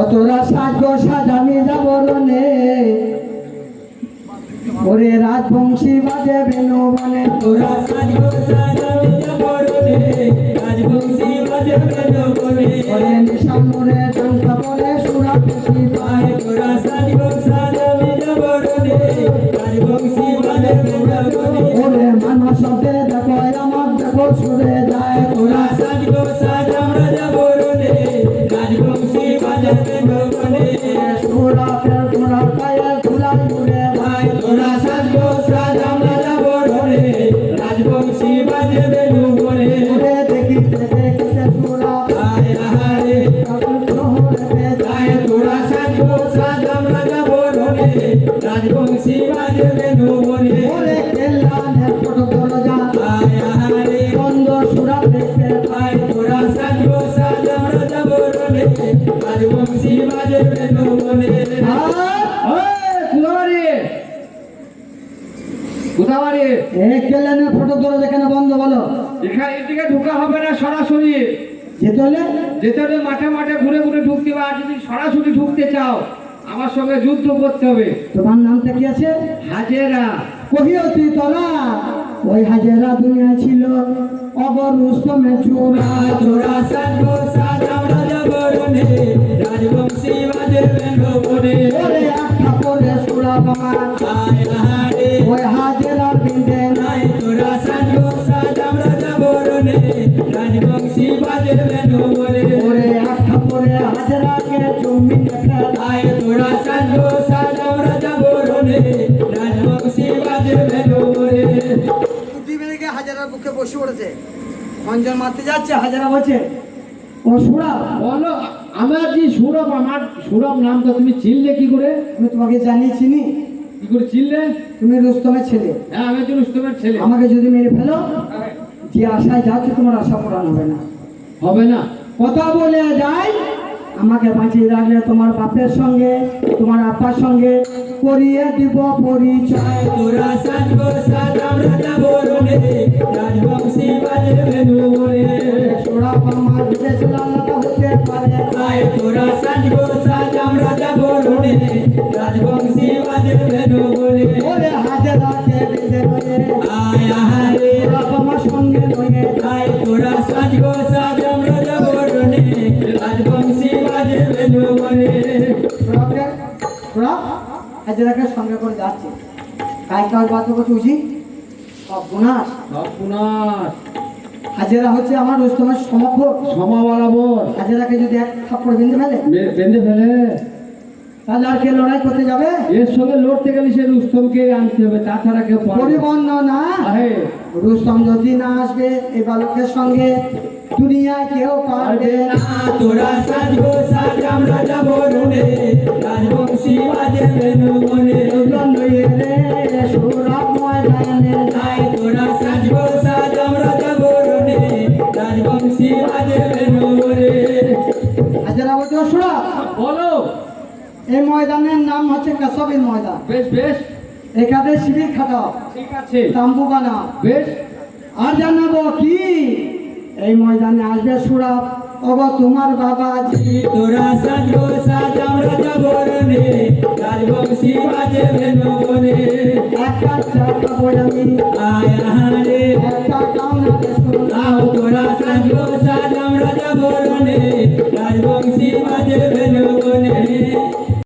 অতরা সাজো সাজামি যাব রনে ওরে রাজবংশী বাজে বেনু বনে। তোরা সাজবো সাজাবে যাবরনে রাজবংশী বাজবে নবনে ওরে নিশামরে ডাঙ্কা বলে সুরা খুশি পায়। তোরা সাজবো সাজাবে যাবরনে রাজবংশী বাজবে নবনে ওরে মানস শব্দে রাজবংশী বাজবে নবনে সুরা ফের সুরা কোথাবাড়ি এ কেল্লানে ফটো দরজা কেন বন্ধ বলো এখানে এদিকে ঢোকা হবে না সরাসরি যেতে হলে যেতে হলে মাঠে মাঠে ঘুরে ঘুরে ঢুকতে আর যদি সরাসরি ঢুকতে চাও আমার সঙ্গে যুদ্ধ করতে হবে তোমার নামটা কি আছে? হাজেরা। কহিও তুই তোরা। ওই হাজারা দুনিয়া ছিল। অবর রুস্তমে চূড়া আয় তোরা সাজবো সাজামরা যাবরনে রাজবংশী বাজবে নবনে ওরে একটা করে সুরা বাবা আয় আহারে ওই হাজারা বিন্দে আয় তোরা সাজবো সাজামরা যাবরনে রাজবংশী বাজবে নবনে ওরে একটা করে হাজারাকে জমি দেখা আয় তোরা সাজবো সাজামরা হাজারার বুকে বসে পড়েছে। খঞ্জন মারতে যাচ্ছে হাজারা বলছে ও সুরা বলো আমার যে সৌরভ আমার সৌরভ নামটা তুমি চিনলে কি করে? আমি তোমাকে জানিয়ে চিনি। কি করে চিনলে? তুমি রুস্তমের ছেলে। হ্যাঁ আমি তো রুস্তমের ছেলে। আমাকে যদি মেরে ফেলো যে আশায় যাচ্ছে তোমার আশা পূরণ হবে না। হবে না। কথা বলে যাই আমাকে বাঁচিয়ে রাখলে তোমার বাপের সঙ্গে তোমার আপার সঙ্গে করিয়ে দিব পরিচয়। সোড়া হাজারাকে সঙ্গে করে যাচ্ছে। কাই কাজ বাদ করছে উচি সব গুনাস সব পুনার হাজারা হচ্ছে আমার রুস্তমের সমক্ষ ক্ষমা বরাবর হাজারাকে যদি এক থাপ্পড় বেঁধে ফেলে। বেঁধে ফেলে। তাহলে আর কে লড়াই করতে যাবে? এর সঙ্গে লড়তে গেলে সে রুস্তমকে আনতে হবে তাছাড়া কেউ পারবে না। রুস্তম যদি না আসবে এই বালকের সঙ্গে দুনিয়ায় কেউ পারবে না। তোরা সাজবো সাজামরা যাবরনে রাজবংশী বাজবে এই ময়দানের নাম হচ্ছে কাসবির ময়দান। বেশ বেশ। এখানে শিবির খাটাও ঠিক আছে। তাম্বু বানাও বেশ। আর জানাব কি? এই ময়দানে আসবে সুরাব। অব তোমার বাবাজি তোরা সাজবো সাজামরা যাবরনে রাজবংশী বাজবে নবনে একটা চাকা বয়ামি আয়